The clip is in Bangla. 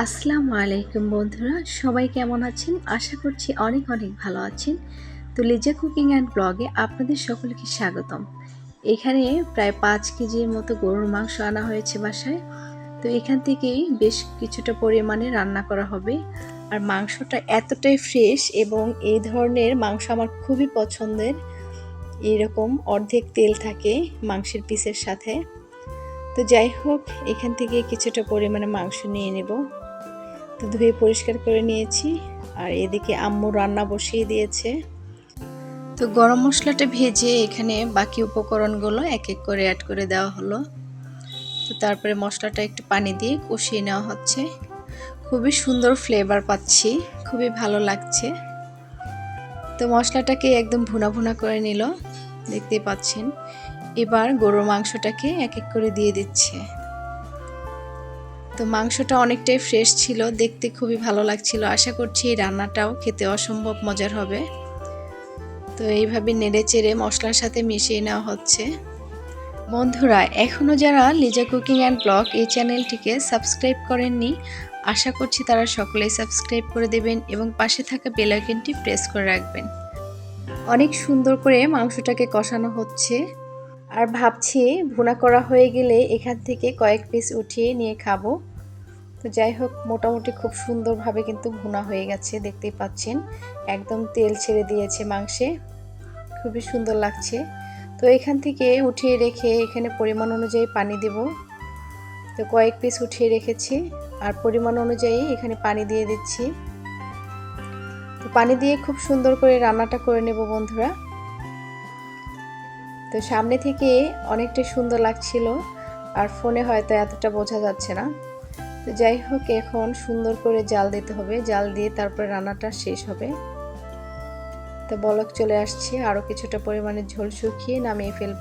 আসসালামু আলাইকুম বন্ধুরা, সবাই কেমন আছেন? আশা করছি অনেক অনেক ভালো আছেন। তো লিজা কুকিং অ্যান্ড ব্লগে আপনাদের সকলকে স্বাগতম। এখানে প্রায় পাঁচ কেজির মতো গরুর মাংস আনা হয়েছে বাসায়। তো এখান থেকেই বেশ কিছুটা পরিমাণে রান্না করা হবে। আর মাংসটা এতটাই ফ্রেশ এবং এই ধরনের মাংস আমার খুবই পছন্দের। এরকম অর্ধেক তেল থাকে মাংসের পিসের সাথে। তো যাই হোক, এখান থেকে কিছুটা পরিমাণে মাংস নিয়ে নেব। তো ধুয়ে পরিষ্কার করে নিয়েছি। আর এদিকে আম্মু রান্না বসিয়ে দিয়েছে। তো গরম মশলাটা ভেজে এখানে বাকি উপকরণগুলো এক এক করে অ্যাড করে দেওয়া হলো। তো তারপরে মশলাটা একটু পানি দিয়ে কষিয়ে নেওয়া হচ্ছে। খুবই সুন্দর ফ্লেভার পাচ্ছি, খুবই ভালো লাগছে। তো মশলাটাকে একদম ভুনা ভুনা করে নিল, দেখতেই পাচ্ছেন। এবার গরুর মাংসটাকে এক এক করে দিয়ে দিচ্ছে। তো মাংসটা অনেকটাই ফ্রেশ ছিল, দেখতে খুবই ভালো লাগছিল। আশা করছি এই রান্নাটাও খেতে অসম্ভব মজার হবে। তো এইভাবে নেড়ে চেড়ে মশলার সাথে মিশিয়ে নেওয়া হচ্ছে। বন্ধুরা এখনও যারা লিজা কুকিং অ্যান্ড ব্লগ এই চ্যানেলটিকে সাবস্ক্রাইব করেননি, আশা করছি তারা সকলেই সাবস্ক্রাইব করে দেবেন এবং পাশে থাকা বেলাইকনটি প্রেস করে রাখবেন। অনেক সুন্দর করে মাংসটাকে কষানো হচ্ছে। আর ভাবছি ভুনা করা হয়ে গেলে এখান থেকে কয়েক পিস উঠিয়ে নিয়ে খাব। তো যাই হোক, মোটামুটি খুব সুন্দরভাবে কিন্তু ভুনা হয়ে গেছে, দেখতেই পাচ্ছেন। একদম তেল ছেড়ে দিয়েছে মাংসে। খুবই সুন্দর লাগছে। তো এখান থেকে উঠিয়ে রেখে এখানে পরিমাণ অনুযায়ী পানি দেব। তো কয়েক পিস উঠিয়ে রেখেছি, আর পরিমাণ অনুযায়ী এখানে পানি দিয়ে দিচ্ছি। তো পানি দিয়ে খুব সুন্দর করে রান্নাটা করে নেব বন্ধুরা। তো সামনে থেকে অনেকটা সুন্দর লাগছিল, আর ফোনে হয়তো এতটা বোঝা যাচ্ছে না। তো যাই হোক, এখন সুন্দর করে জাল দিতে হবে। জাল দিয়ে তারপরে রান্নাটা শেষ হবে। তো বলক চলে আসছে। আরও কিছুটা পরিমাণে ঝোল শুকিয়ে নামিয়ে ফেলব।